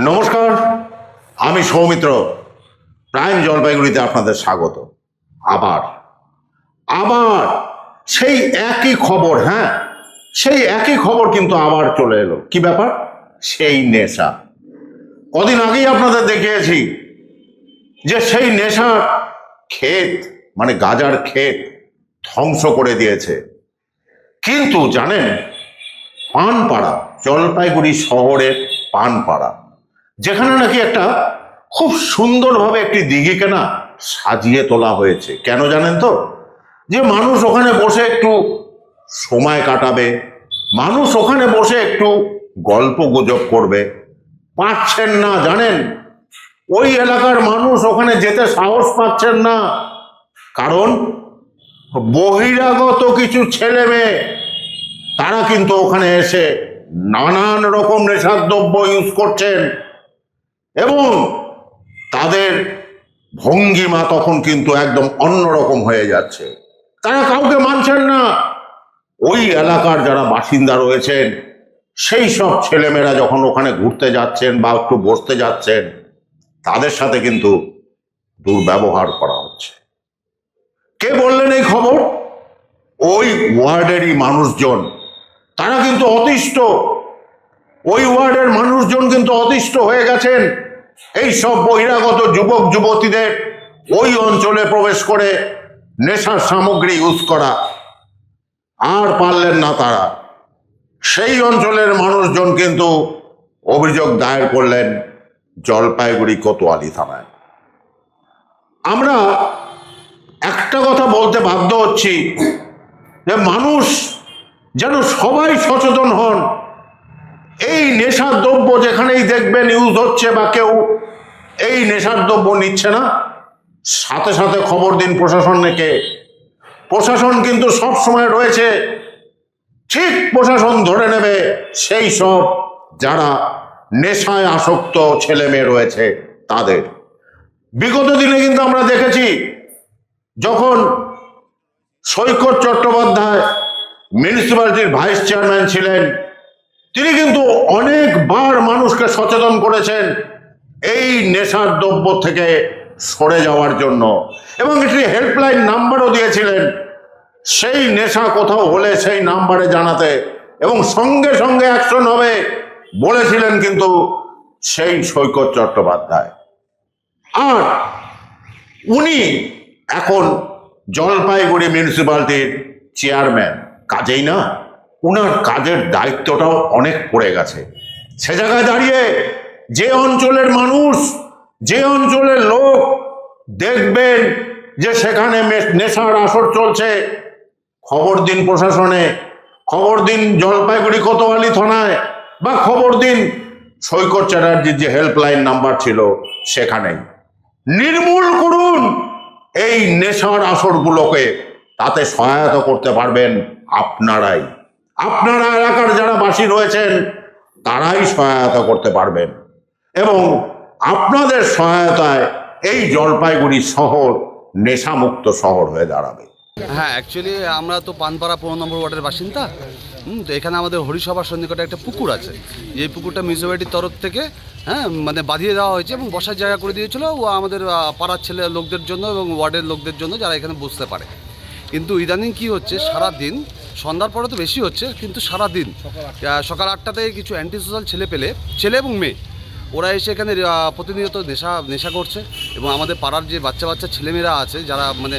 নমস্কার, আমি সৌমিত্র। প্রাইম জলপাইগুড়িতে আপনাদের স্বাগত। আবার আবার সেই একই খবর হ্যাঁ সেই একই খবর কিন্তু আবার চলে এলো। কি ব্যাপার? সেই নেশা। কদিন আগেই আপনাদের দেখিয়েছি যে সেই নেশার ক্ষেত মানে গাজার ক্ষেত, ধ্বংস করে দিয়েছে। কিন্তু জানেন, পানপাড়া, জলপাইগুড়ি শহরের পানপাড়া যেখানে নাকি একটা খুব সুন্দরভাবে একটি দিঘিকে না সাজিয়ে তোলা হয়েছে। কেন জানেন তো? যে মানুষ ওখানে বসে একটু সময় কাটাবে, মানুষ ওখানে বসে একটু গল্প গুজব করবে। পাচ্ছেন না, জানেন? ওই এলাকার মানুষ ওখানে যেতে সাহস পাচ্ছেন না। কারণ বহিরাগত কিছু ছেলে মেয়ে, তারা কিন্তু ওখানে এসে নানান রকম নেশার দ্রব্য ইউজ করছেন। এবং তাদের ভঙ্গিমা তখন কিন্তু একদম অন্যরকম হয়ে যাচ্ছে। তারা কাউকে মানছেন না। ওই এলাকার যারা বাসিন্দা রয়েছেন, সেই সব ছেলেমেয়েরা যখন ওখানে ঘুরতে যাচ্ছেন বা একটু বসতে যাচ্ছেন, তাদের সাথে কিন্তু দুর্ব্যবহার করা হচ্ছে। কে বললেন এই খবর? ওই ওয়ার্ডেরই মানুষজন। তারা কিন্তু অতিষ্ঠ। ওই ওয়ার্ডের মানুষজন কিন্তু অতিষ্ঠ হয়ে গেছেন। এই সব বহিরাগত যুবক, যুবতীদের ওই অঞ্চলে প্রবেশ করে নেশার সামগ্রী ইউজ করা। আর পারলেন না তারা। সেই অঞ্চলের মানুষজন কিন্তু অভিযোগ দায়ের করলেন জলপাইগুড়ি কোতোয়ালি থানায়। আমরা একটা কথা বলতে বাধ্য হচ্ছি যে মানুষ যেন সবাই সচেতন হন। এই নেশার দ্রব্য যেখানেই দেখবেন ইউজ হচ্ছে বা কেউ এই নেশার দ্রব্য নিচ্ছে না। সাথে সাথে খবর দিন প্রশাসনকে প্রশাসন কিন্তু সব সময় রয়েছে। ঠিক প্রশাসন ধরে নেবে সেই সব যারা নেশায় আসক্ত ছেলে মেয়ে রয়েছে তাদের। বিগত দিনে কিন্তু আমরা দেখেছি, যখন সৈকত চট্টোপাধ্যায় মিউনিসিপ্যালিটির ভাইস চেয়ারম্যান ছিলেন, তিনি কিন্তু অনেকবার মানুষকে সচেতন করেছেন। এই নেশার দ্রব্য থেকে সরে যাওয়ার জন্য। এবং একটি হেল্পলাইন নাম্বারও দিয়েছিলেন। সেই নেশা কোথাও হলে সেই নাম্বারে জানাতে এবং সঙ্গে সঙ্গে অ্যাকশন হবে বলেছিলেন কিন্তু সেই সৈকত চট্টোপাধ্যায়। আর উনি এখন জলপাইগুড়ি মিউনিসিপ্যালিটির চেয়ারম্যান কাজেই না ওনার কাজের দায়িত্বটাও অনেক পড়ে গেছে। সে জায়গায় দাঁড়িয়ে যে অঞ্চলের মানুষ, যে অঞ্চলের লোক দেখবেন যে সেখানে নেশার আসর চলছে। খবর দিন প্রশাসনে, খবর দিন জলপাইগুড়ি কোতোয়ালি থানায়, বা খবর দিন সৈকত চ্যাটার্জির যে হেল্পলাইন নাম্বার ছিল সেখানেই। নির্মূল করুন এই নেশার আসরগুলোকে, তাতে সহায়তা করতে পারবেন আপনারাই। আপনারা এলাকার যারা বাসী রয়েছেন, তারাই সহায়তা করতে পারবেন। এবং আপনাদের সহায়তায় এই জলপাইগুড়ি শহর নেশামুক্ত শহর হয়ে দাঁড়াবে। হ্যাঁ অ্যাকচুয়ালি আমরা তো পানপাড়া পনেরো নম্বর ওয়ার্ডের বাসিন্দা। হুম, তো এখানে আমাদের হরিসভার সন্নিকটে একটা পুকুর আছে। এই পুকুরটা মিউনিসিপ্যালিটির তরফ থেকে হ্যাঁ মানে বাঁধিয়ে দেওয়া হয়েছে এবং বসার জায়গা করে দিয়েছিল ও আমাদের পাড়ার ছেলে লোকদের জন্য এবং ওয়ার্ডের লোকদের জন্য যারা এখানে বসতে পারে। কিন্তু ইদানিং কি হচ্ছে সারা দিন সন্ধ্যার পরে তো বেশি হচ্ছে, কিন্তু সারা দিন সকাল আটটাতে কিছু অ্যান্টি সোশ্যাল ছেলে পেলে, ছেলে এবং মেয়ে ওরা এসে এখানে প্রতিনিয়ত নেশা নেশা করছে এবং আমাদের পাড়ার যে বাচ্চা বাচ্চা ছেলেমেয়েরা আছে, যারা মানে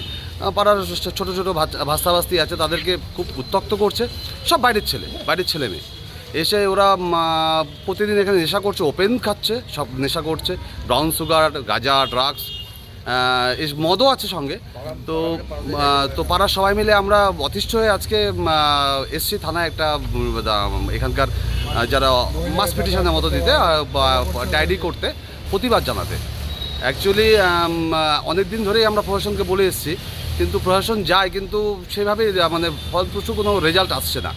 পাড়ার ছোটো ছোটো ভাস্তা ভাস্তি আছে, তাদেরকে খুব উত্তক্ত করছে। সব বাইরের ছেলে বাইরের ছেলে মেয়ে এসে ওরা প্রতিদিন এখানে নেশা করছে, ওপেন খাচ্ছে, সব নেশা করছে। ব্রাউন সুগার, গাঁজা, ড্রাগস এস, মদও আছে সঙ্গে। তো তো পাড়ার সবাই মিলে আমরা অতিষ্ঠ হয়ে আজকে এসছি থানায় একটা এখানকার যারা মাস পিটিশনের মতো দিতে বা ডায়েরি করতে প্রতিবাদ জানাতে। অ্যাকচুয়ালি অনেক দিন ধরেই আমরা প্রশাসনকে বলে এসেছি, কিন্তু প্রশাসন যায়, কিন্তু সেভাবে মানে ফলপ্রসূ কোনো রেজাল্ট আসছে না।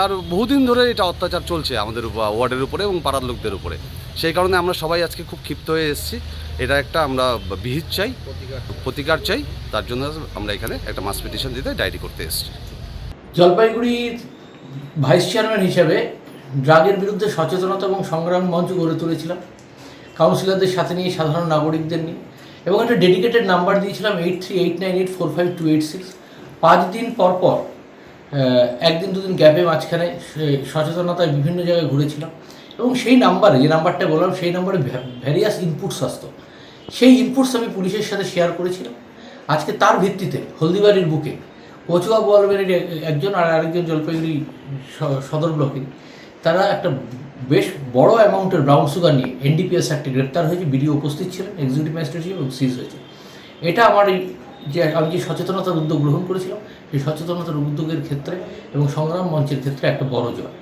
আর বহুদিন ধরে এটা অত্যাচার চলছে আমাদের ওয়ার্ডের উপরে এবং পাড়ার লোকদের উপরে। সেই কারণে আমরা সবাই আজকে খুব ক্ষিপ্ত হয়ে এসেছি। এটা একটা আমরা বিহিত চাই, প্রতিকার চাই, তার জন্য আমরা এখানে একটা মাস পিটিশন দিতে ডায়েরি করতে এসেছি। জলপাইগুড়ির ভাইস চেয়ারম্যান হিসেবে ড্রাগের বিরুদ্ধে সচেতনতা এবং সংগ্রাম মঞ্চ গড়ে তুলেছিলাম। কাউন্সিলরদের সাথে নিয়ে সাধারণ নাগরিকদের নিয়ে। এবং একটা ডেডিকেটেড নাম্বার দিয়েছিলাম eight three eight nine eight four five two eight six পাঁচ দিন পর পর একদিন দুদিন গ্যাপে মাঝখানে সচেতনতায় বিভিন্ন জায়গায় ঘুরেছিলাম। এবং সেই নাম্বারে, যে নাম্বারটা বললাম, সেই নাম্বারে ভ্যারিয়াস ইনপুটস আসতো সেই ইনপুটস আমি পুলিশের সাথে শেয়ার করেছিলাম। আজকে তার ভিত্তিতে হলদিবাড়ির বুকে, কচুয়া বোয়ালবাড়ির একজন আর আরেকজন জলপাইগুড়ি সদর ব্লকে তারা একটা বেশ বড় অ্যামাউন্টের ব্রাউন সুগার নিয়ে এনডিপিএস একটি গ্রেপ্তার হয়েছে, বিডিও উপস্থিত ছিলেন এক্সিকিউটিভ ম্যাজিস্ট্রেট ছিলেন এবং সিজ হয়েছে। এটা আমার এই যে আমি যে সচেতনতার উদ্যোগ গ্রহণ করেছিলাম, সেই সচেতনতার উদ্যোগের ক্ষেত্রে এবং সংগ্রাম মঞ্চের ক্ষেত্রে একটা বড় জয়